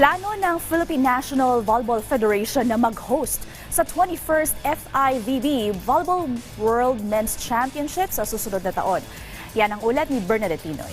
Plano ng Philippine National Volleyball Federation na mag-host sa 21st FIVB Volleyball World Men's Championship sa susunod na taon. Yan ang ulat ni Bernadette Pinoy.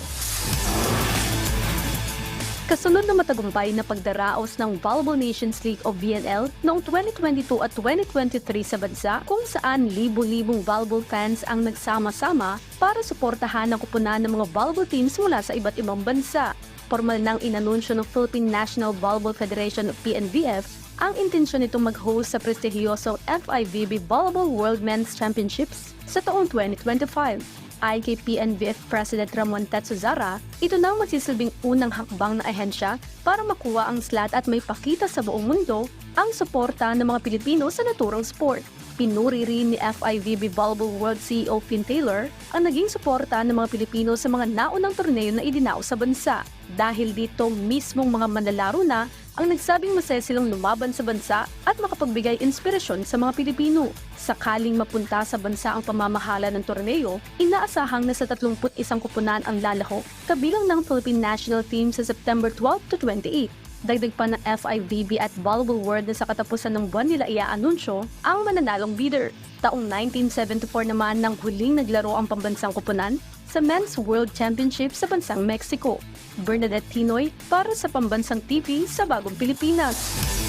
Kasunod na matagumpay na pagdaraos ng Volleyball Nations League o VNL noong 2022 at 2023 sa bansa kung saan libo-libong volleyball fans ang nagsama-sama para suportahan ang kupunan ng mga volleyball teams mula sa iba't ibang bansa. Formal nang inanunsyo ng Philippine National Volleyball Federation o PNVF ang intensyon nitong mag-host sa prestigyosong FIVB Volleyball World Men's Championships sa taong 2025. Ayon kay PNVF President Ramon Tetsuzara, ito na ang magsisilbing unang hakbang na ahensya para makuha ang slot at may pakita sa buong mundo ang suporta ng mga Pilipino sa naturang sport. Pinuri rin ni FIVB Volleyball World CEO Finn Taylor ang naging suporta ng mga Pilipino sa mga naunang torneo na idinao sa bansa. Dahil dito mismong mga manlalaro na ang nagsabing masaya silang lumaban sa bansa at makapagbigay inspirasyon sa mga Pilipino. Sakaling mapunta sa bansa ang pamamahala ng torneo, inaasahang nasa 31 kupunan ang lalahok, kabilang ng Philippine National Team sa September 12 to 28. Dagdag pa ng FIVB at Volleyball World na sa katapusan ng buwan nila iaanunsyo ang mananalong bidder. Taong 1974 naman nang huling naglaro ang pambansang kupunan sa Men's World Championship sa bansang Mexico. Bernadette Tinoy para sa Pambansang TV sa Bagong Pilipinas.